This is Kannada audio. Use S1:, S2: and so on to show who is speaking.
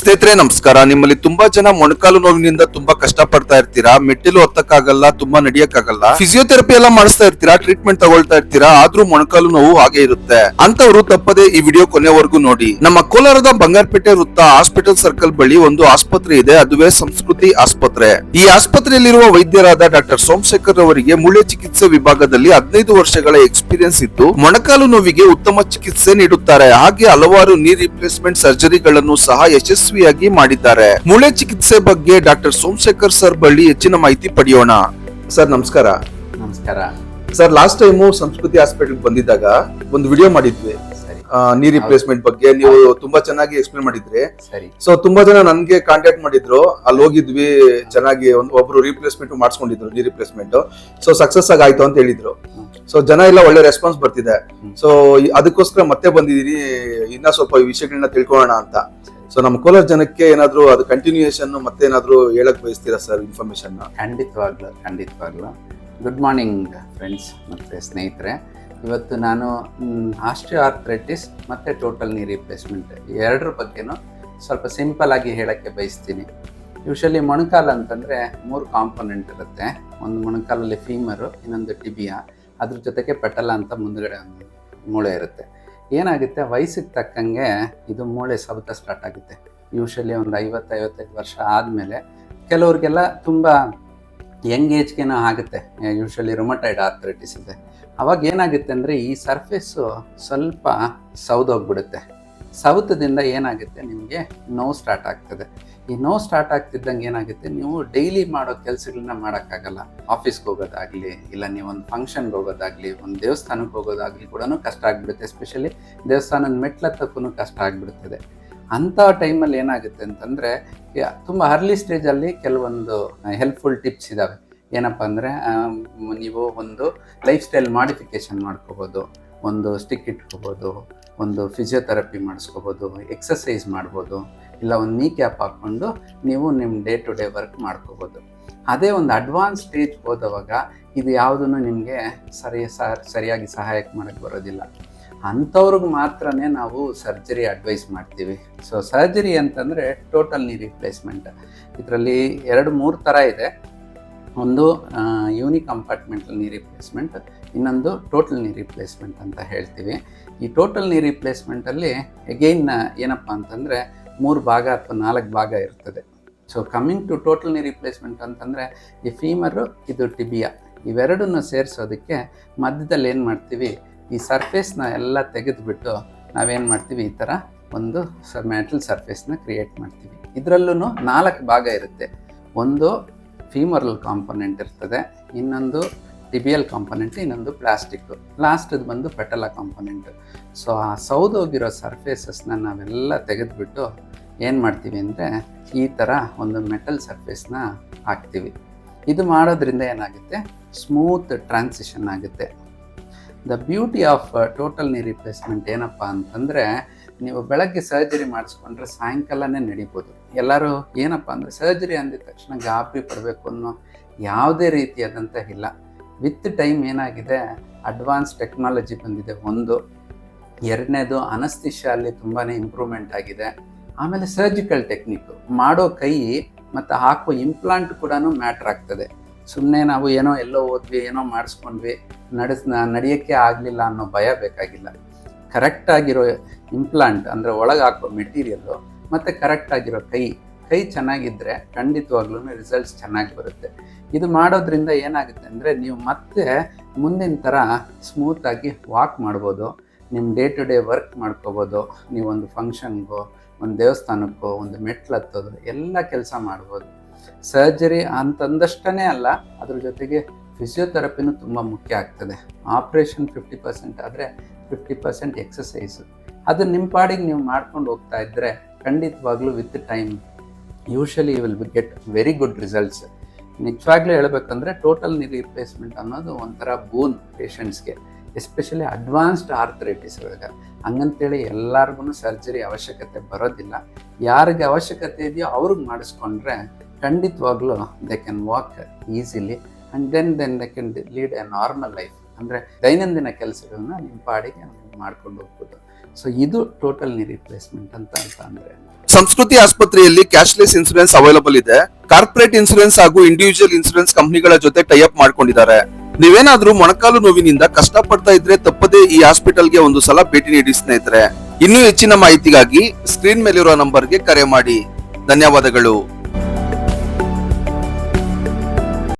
S1: ಸ್ನೇಹಿತರೆ, ನಮಸ್ಕಾರ. ನಿಮ್ಮಲ್ಲಿ ತುಂಬಾ ಜನ ಮೊಣಕಾಲು ನೋವಿನಿಂದ ತುಂಬಾ ಕಷ್ಟ ಪಡ್ತಾ ಇರ್ತೀರಾ? ಮೆಟ್ಟಿಲು ಹೊತ್ತಕ್ಕಾಗಲ್ಲ, ತುಂಬಾ ನಡಿಯಕ್ಕಾಗಲ್ಲ? ಫಿಸಿಯೋಥೆರಪಿ ಎಲ್ಲ ಮಾಡಿಸ್ತಾ ಇರ್ತೀರಾ? ಟ್ರೀಟ್ಮೆಂಟ್ ತಗೊಳ್ತಾ ಇರ್ತೀರಾ? ಆದ್ರೂ ಮೊಣಕಾಲು ನೋವು ಹಾಗೆ ಇರುತ್ತೆ. ಅಂತವರು ತಪ್ಪದೆ ಈ ವಿಡಿಯೋ ಕೊನೆವರೆಗೂ ನೋಡಿ. ನಮ್ಮ ಕೋಲಾರದ ಬಂಗಾರಪೇಟೆ ವೃತ್ತ ಹಾಸ್ಪಿಟಲ್ ಸರ್ಕಲ್ ಬಳಿ ಒಂದು ಆಸ್ಪತ್ರೆ ಇದೆ. ಅದುವೇ ಸಂಸ್ಕೃತಿ ಆಸ್ಪತ್ರೆ. ಈ ಆಸ್ಪತ್ರೆಯಲ್ಲಿರುವ ವೈದ್ಯರಾದ ಡಾಕ್ಟರ್ ಸೋಮಶೇಖರ್ ಅವರಿಗೆ ಮೂಳೆ ಚಿಕಿತ್ಸೆ ವಿಭಾಗದಲ್ಲಿ ಹದಿನೈದು ವರ್ಷಗಳ ಎಕ್ಸ್ಪೀರಿಯನ್ಸ್ ಇದ್ದು, ಮೊಣಕಾಲು ನೋವಿಗೆ ಉತ್ತಮ ಚಿಕಿತ್ಸೆ ನೀಡುತ್ತಾರೆ. ಹಾಗೆ ಹಲವಾರು ನೀ ರಿಪ್ಲೇಸ್ಮೆಂಟ್ ಸರ್ಜರಿಗಳನ್ನು ಸಹ ಯಶಸ್ವಿಯಾಗಿ ಮಾಡಿದ್ದಾರೆ. ಮೂಳೆ ಚಿಕಿತ್ಸೆ ಬಗ್ಗೆ ಡಾಕ್ಟರ್ ಸೋಮಶೇಖರ್ ಸರ್ ಬಳಿ ಹೆಚ್ಚಿನ ಮಾಹಿತಿ ಪಡೆಯೋಣ. ಸರ್ ನಮಸ್ಕಾರ.
S2: ನಮಸ್ಕಾರ.
S1: Sir last time Samskruthi hospital ಬಂದಿದ್ದಾಗ ಒಂದು ವಿಡಿಯೋ ಮಾಡಿದ್ವಿ. ನೀರ್ ನೀ ರಿಪ್ಲೇಸ್ಮೆಂಟ್ ಬಗ್ಗೆ ನೀವು ತುಂಬಾ ಚೆನ್ನಾಗಿ ಎಕ್ಸ್ಪ್ಲೇನ್ ಮಾಡಿದ್ರಿ. ಸೊ ತುಂಬಾ ಜನ ನನ್ಗೆ ಕಾಂಟ್ಯಾಕ್ಟ್ ಮಾಡಿದ್ರು. ಅಲ್ಲಿ ಹೋಗಿದ್ವಿ ಚೆನ್ನಾಗಿ ಒಂದ್ ಒಬ್ರು ರಿಪ್ಲೇಸ್ಮೆಂಟ್ ಮಾಡಿಸ್ಕೊಂಡಿದ್ರು ನೀ ರಿಪ್ಲೇಸ್ಮೆಂಟ್ ಸೊ ಸಕ್ಸಸ್ ಆಗಿ ಆಯ್ತು ಅಂತ ಹೇಳಿದ್ರು. ಸೊ ಜನ ಎಲ್ಲ ಒಳ್ಳೆ ರೆಸ್ಪಾನ್ಸ್ ಬರ್ತಿದೆ. ಸೊ ಅದಕ್ಕೋಸ್ಕರ ಮತ್ತೆ ಬಂದಿದೀನಿ ಇನ್ನ ಸ್ವಲ್ಪ ವಿಷಯಗಳನ್ನ ತಿಳ್ಕೊಳ್ಳೋಣ ಅಂತ. ಸೊ ನಮ್ಮ ಕೋಲಾರ ಜನಕ್ಕೆ ಏನಾದ್ರು ಅದು ಕಂಟಿನ್ಯೂಯೇಷನ್ ಮತ್ತೆ ಏನಾದ್ರು ಹೇಳಕ್ ಬಯಸ್ತೀರಾ ಸರ್ ಇನ್ಫಾರ್ಮೇಶನ್
S2: ಖಂಡಿತವಾಗ್ಲು ಖಂಡಿತವಾಗ್ಲು. ಗುಡ್ ಮಾರ್ನಿಂಗ್ ಫ್ರೆಂಡ್ಸ್ ಮತ್ತು ಸ್ನೇಹಿತರೆ. ಇವತ್ತು ನಾನು ಆಸ್ಟ್ರಿಯೋ ಆರ್ಥ್ರೈಟಿಸ್ ಮತ್ತು ಟೋಟಲ್ ನೀ ರಿಪ್ಲೇಸ್ಮೆಂಟ್ ಎರಡರ ಬಗ್ಗೆನೂ ಸ್ವಲ್ಪ ಸಿಂಪಲ್ ಆಗಿ ಹೇಳೋಕ್ಕೆ ಬಯಸ್ತೀನಿ. ಯೂಶಲಿ ಮೊಣಕಾಲು ಅಂತಂದರೆ ಮೂರು ಕಾಂಪೊನೆಂಟ್ ಇರುತ್ತೆ. ಒಂದು ಮೊಣಕಾಲಲ್ಲಿ ಫೀಮರು ಇನ್ನೊಂದು ಟಿಬಿಯಾ ಅದ್ರ ಜೊತೆಗೆ ಪೆಟಲ ಅಂತ ಮುಂದಗಡೆ ಒಂದು ಮೂಳೆ ಇರುತ್ತೆ. ಏನಾಗುತ್ತೆ? ವಯಸ್ಸಿಗೆ ತಕ್ಕಂಗೆ ಇದು ಮೂಳೆ ಸವತ ಸ್ಟಾರ್ಟ್ ಆಗುತ್ತೆ. ಯೂಶಲಿ ಒಂದು ಐವತ್ತು, ಐವತ್ತೈದು ವರ್ಷ ಆದಮೇಲೆ ಕೆಲವ್ರಿಗೆಲ್ಲ ತುಂಬ ಯಂಗ್ ಏಜ್ಗೇನೋ ಆಗುತ್ತೆ. ಯೂಶಲಿ ರುಮಟೈಡ್ ಆರ್ಥರೈಟಿಸ್ ಇದೆ. ಅವಾಗ ಏನಾಗುತ್ತೆ ಅಂದರೆ ಈ ಸರ್ಫೇಸು ಸ್ವಲ್ಪ ಸೌದೋಗ್ಬಿಡುತ್ತೆ ಸೌತದಿಂದ ಏನಾಗುತ್ತೆ? ನಿಮಗೆ ನೋವು ಸ್ಟಾರ್ಟ್ ಆಗ್ತದೆ. ಈ ನೋವು ಸ್ಟಾರ್ಟ್ ಆಗ್ತಿದ್ದಂಗೆ ಏನಾಗುತ್ತೆ? ನೀವು ಡೈಲಿ ಮಾಡೋ ಕೆಲಸಗಳನ್ನ ಮಾಡೋಕ್ಕಾಗಲ್ಲ. ಆಫೀಸ್ಗೆ ಹೋಗೋದಾಗಲಿ, ಇಲ್ಲ ನೀವು ಒಂದು ಫಂಕ್ಷನ್ಗೆ ಹೋಗೋದಾಗಲಿ, ಒಂದು ದೇವಸ್ಥಾನಕ್ಕೆ ಹೋಗೋದಾಗಲಿ ಕೂಡ ಕಷ್ಟ ಆಗಿಬಿಡುತ್ತೆ. ಎಸ್ಪೆಷಲಿ ದೇವಸ್ಥಾನದ ಮೆಟ್ಲತ್ತಕ್ಕೂ ಕಷ್ಟ ಆಗಿಬಿಡ್ತದೆ. ಅಂಥ ಟೈಮಲ್ಲಿ ಏನಾಗುತ್ತೆ ಅಂತಂದರೆ ತುಂಬ ಅರ್ಲಿ ಸ್ಟೇಜಲ್ಲಿ ಕೆಲವೊಂದು ಹೆಲ್ಪ್ಫುಲ್ ಟಿಪ್ಸ್ ಇದ್ದಾವೆ ಏನಪ್ಪ ಅಂದರೆ ನೀವು ಒಂದು ಲೈಫ್ ಸ್ಟೈಲ್ ಮಾಡಿಫಿಕೇಷನ್ ಮಾಡ್ಕೋಬೋದು. ಒಂದು ಸ್ಟಿಕ್ ಇಟ್ಕೋಬೋದು, ಒಂದು ಫಿಸಿಯೋಥೆರಪಿ ಮಾಡಿಸ್ಕೋಬೋದು ಎಕ್ಸಸೈಸ್ ಮಾಡ್ಬೋದು, ಇಲ್ಲ ಒಂದು ನೀ ಕ್ಯಾಪ್ ಹಾಕ್ಕೊಂಡು ನೀವು ನಿಮ್ಮ ಡೇ ಟು ಡೇ ವರ್ಕ್ ಮಾಡ್ಕೋಬೋದು. ಅದೇ ಒಂದು ಅಡ್ವಾನ್ಸ್ ಸ್ಟೇಜ್ ಹೋದವಾಗ ಇದು ಯಾವುದನ್ನು ನಿಮಗೆ ಸರಿ ಸರಿಯಾಗಿ ಸಹಾಯಕ್ಕೆ ಮಾಡೋಕ್ಕೆ ಬರೋದಿಲ್ಲ. ಅಂಥವ್ರಿಗೆ ಮಾತ್ರನೇ ನಾವು ಸರ್ಜರಿ ಅಡ್ವೈಸ್ ಮಾಡ್ತೀವಿ. ಸೊ ಸರ್ಜರಿ ಅಂತಂದರೆ ಟೋಟಲ್ ನೀ ರಿಪ್ಲೇಸ್ಮೆಂಟ್ ಇದರಲ್ಲಿ ಎರಡು ಮೂರು ಥರ ಇದೆ. ಒಂದು ಯೂನಿ ಕಂಪಾರ್ಟ್ಮೆಂಟಲ್ ನೀ ರಿಪ್ಲೇಸ್ಮೆಂಟ್ ಇನ್ನೊಂದು ಟೋಟಲ್ ನೀ ರಿಪ್ಲೇಸ್ಮೆಂಟ್ ಅಂತ ಹೇಳ್ತೀವಿ. ಈ ಟೋಟಲ್ ನೀ ರಿಪ್ಲೇಸ್ಮೆಂಟಲ್ಲಿ ಎಗೈನ್ ಏನಪ್ಪ ಅಂತಂದರೆ ಮೂರು ಭಾಗ ಅಥವಾ ನಾಲ್ಕು ಭಾಗ ಇರ್ತದೆ. So coming to total knee replacement ಅಂತಂದರೆ ಈ ಫೀಮರು ಇದು ಟಿಬಿಯಾ ಇವೆರಡನ್ನು ಸೇರಿಸೋದಕ್ಕೆ ಮಧ್ಯದಲ್ಲಿ ಏನು ಮಾಡ್ತೀವಿ? ಈ ಸರ್ಫೇಸ್ನ ಎಲ್ಲ ತೆಗೆದುಬಿಟ್ಟು ನಾವೇನು ಮಾಡ್ತೀವಿ? ಈ ಥರ ಒಂದು ಸ ಮ್ಯಾಟಲ್ ಸರ್ಫೇಸ್ನ ಕ್ರಿಯೇಟ್ ಮಾಡ್ತೀವಿ. ಇದರಲ್ಲೂ ನಾಲ್ಕು ಭಾಗ ಇರುತ್ತೆ. ಒಂದು ಫೀಮರಲ್ ಕಾಂಪೊನೆಂಟ್ ಇರ್ತದೆ. ಇನ್ನೊಂದು ಟಿಬಿಯಲ್ ಕಾಂಪೊನೆಂಟ್ ಇನ್ನೊಂದು ಪ್ಲಾಸ್ಟಿಕ್ಕು ಲಾಸ್ಟದು ಬಂದು ಪೆಟಲ ಕಾಂಪೊನೆಂಟ್ ಸೊ ಆ ಸೌದೋಗಿರೋ ಸರ್ಫೇಸಸ್ನ ನಾವೆಲ್ಲ ತೆಗೆದುಬಿಟ್ಟು ಏನು ಮಾಡ್ತೀವಿ ಅಂದರೆ ಈ ಥರ ಒಂದು ಮೆಟಲ್ ಸರ್ಫೇಸ್ನ ಹಾಕ್ತೀವಿ. ಇದು ಮಾಡೋದ್ರಿಂದ ಏನಾಗುತ್ತೆ? ಸ್ಮೂತ್ ಟ್ರಾನ್ಸಿಷನ್ ಆಗುತ್ತೆ. The beauty of total knee replacement ಏನಪ್ಪ ಅಂತಂದರೆ ನೀವು ಬೆಳಗ್ಗೆ ಸರ್ಜರಿ ಮಾಡಿಸ್ಕೊಂಡ್ರೆ ಸಾಯಂಕಾಲನೇ ನಡಿಬೋದು. ಎಲ್ಲರೂ ಏನಪ್ಪ ಅಂದರೆ ಸರ್ಜರಿ ಅಂದಿದ ತಕ್ಷಣ ಗಾಬರಿ ಪಡಬೇಕು ಅನ್ನೋ ಯಾವುದೇ ರೀತಿಯಾದಂಥ ಇಲ್ಲ. ವಿತ್ ಟೈಮ್ ಏನಾಗಿದೆ, ಅಡ್ವಾನ್ಸ್ ಟೆಕ್ನಾಲಜಿ ಬಂದಿದೆ. ಒಂದು, ಎರಡನೇದು ಅನಸ್ತಿಷಲ್ಲಿ ತುಂಬಾ ಇಂಪ್ರೂವ್ಮೆಂಟ್ ಆಗಿದೆ. ಆಮೇಲೆ ಸರ್ಜಿಕಲ್ ಟೆಕ್ನಿಕ್, ಮಾಡೋ ಕೈ ಮತ್ತು ಹಾಕೋ ಇಂಪ್ಲಾಂಟ್ ಕೂಡ ಮ್ಯಾಟ್ರ್ ಆಗ್ತದೆ. ಸುಮ್ಮನೆ ನಾವು ಏನೋ ಎಲ್ಲೋ ಹೋದ್ವಿ, ಏನೋ ಮಾಡಿಸ್ಕೊಂಡ್ವಿ, ನಡೆಸ್, ನಡೆಯೋಕ್ಕೆ ಆಗಲಿಲ್ಲ ಅನ್ನೋ ಭಯ ಬೇಕಾಗಿಲ್ಲ. ಕರೆಕ್ಟಾಗಿರೋ ಇಂಪ್ಲಾಂಟ್ ಅಂದರೆ ಒಳಗೆ ಹಾಕೋ ಮೆಟೀರಿಯಲ್ಲು ಮತ್ತು ಕರೆಕ್ಟಾಗಿರೋ ಕೈ ಕೈ ಚೆನ್ನಾಗಿದ್ದರೆ ಖಂಡಿತವಾಗ್ಲೂ ರಿಸಲ್ಟ್ಸ್ ಚೆನ್ನಾಗಿ ಬರುತ್ತೆ. ಇದು ಮಾಡೋದ್ರಿಂದ ಏನಾಗುತ್ತೆ ಅಂದರೆ ನೀವು ಮತ್ತೆ ಮುಂದಿನ ಥರ ಸ್ಮೂತಾಗಿ ವಾಕ್ ಮಾಡ್ಬೋದು ನಿಮ್ಮ ಡೇ ಟು ಡೇ ವರ್ಕ್ ಮಾಡ್ಕೋಬೋದು ನೀವೊಂದು ಫಂಕ್ಷನ್ಗೋ ಒಂದು ದೇವಸ್ಥಾನಕ್ಕೋ, ಒಂದು ಮೆಟ್ಲು ಹತ್ತೋದು, ಎಲ್ಲ ಕೆಲಸ ಮಾಡ್ಬೋದು. ಸರ್ಜರಿ ಅಂತಂದಷ್ಟೇ ಅಲ್ಲ, ಅದ್ರ ಜೊತೆಗೆ ಫಿಸಿಯೋಥೆರಪಿನೂ ತುಂಬ ಮುಖ್ಯ ಆಗ್ತದೆ. ಆಪ್ರೇಷನ್ ಫಿಫ್ಟಿ ಪರ್ಸೆಂಟ್ ಆದರೆ ಫಿಫ್ಟಿ ಪರ್ಸೆಂಟ್ ಎಕ್ಸಸೈಸು ಅದು ನಿಮ್ಮ ಪಾಡಿಗೆ ನೀವು ಮಾಡ್ಕೊಂಡು ಹೋಗ್ತಾ ಇದ್ದರೆ ಖಂಡಿತವಾಗ್ಲೂ with time usually will be get very good results ನಿಜವಾಗ್ಲೂ ಹೇಳಬೇಕಂದ್ರೆ ಟೋಟಲ್ ನೀ ರಿಪ್ಲೇಸ್ಮೆಂಟ್ ಅನ್ನೋದು ಒಂಥರ ಬೂನ್ ಪೇಷಂಟ್ಸ್ಗೆ ಎಸ್ಪೆಷಲಿ ಅಡ್ವಾನ್ಸ್ಡ್ ಆರ್ಥರೈಟಿಸ್ ಇವಾಗ ಹಂಗಂತೇಳಿ ಎಲ್ಲರಿಗೂ ಸರ್ಜರಿ ಅವಶ್ಯಕತೆ ಬರೋದಿಲ್ಲ. ಯಾರಿಗೆ ಅವಶ್ಯಕತೆ ಇದೆಯೋ ಅವ್ರಿಗೆ ಮಾಡಿಸ್ಕೊಂಡ್ರೆ ಖಂಡಿತವಾಗ್ಲೂ they can walk easily and then then they can lead a normal life ಅಂದರೆ ದೈನಂದಿನ ಕೆಲಸಗಳನ್ನ ನಿಮ್ಮ ಪಾಡಿಗೆ ಮಾಡ್ಕೊಂಡು ಹೋಗ್ಬೋದು. ಸೊ ಇದು ಟೋಟಲ್ ನೀ ರಿಪ್ಲೇಸ್ಮೆಂಟ್ ಅಂತ ಅಂತ ಅಂದ್ರೆ
S1: ಸಂಸ್ಕೃತಿ ಆಸ್ಪತ್ರೆಯಲ್ಲಿ ಕ್ಯಾಶ್ಲೆಸ್ ಇನ್ಸೂರೆನ್ಸ್ ಅವೈಲಬಲ್ ಇದೆ. ಕಾರ್ಪೊರೇಟ್ ಇನ್ಸೂರೆನ್ಸ್ ಹಾಗೂ ಇಂಡಿವಿಜುವಲ್ ಇನ್ಸೂರೆನ್ಸ್ ಕಂಪನಿಗಳ ಜೊತೆ ಟೈ ಅಪ್ ಮಾಡ್ಕೊಂಡಿದ್ದಾರೆ. ನೀವೇನಾದ್ರೂ ಮೊಣಕಾಲು ನೋವಿನಿಂದ ಕಷ್ಟ ಪಡ್ತಾ ಇದ್ರೆ ತಪ್ಪದೇ ಈ ಹಾಸ್ಪಿಟಲ್ಗೆ ಒಂದು ಸಲ ಭೇಟಿ ನೀಡಿ ಸ್ನೇಹಿತರೆ. ಇನ್ನೂ ಹೆಚ್ಚಿನ ಮಾಹಿತಿಗಾಗಿ ಸ್ಕ್ರೀನ್ ಮೇಲಿರುವ ನಂಬರ್ಗೆ ಕರೆ ಮಾಡಿ. ಧನ್ಯವಾದಗಳು.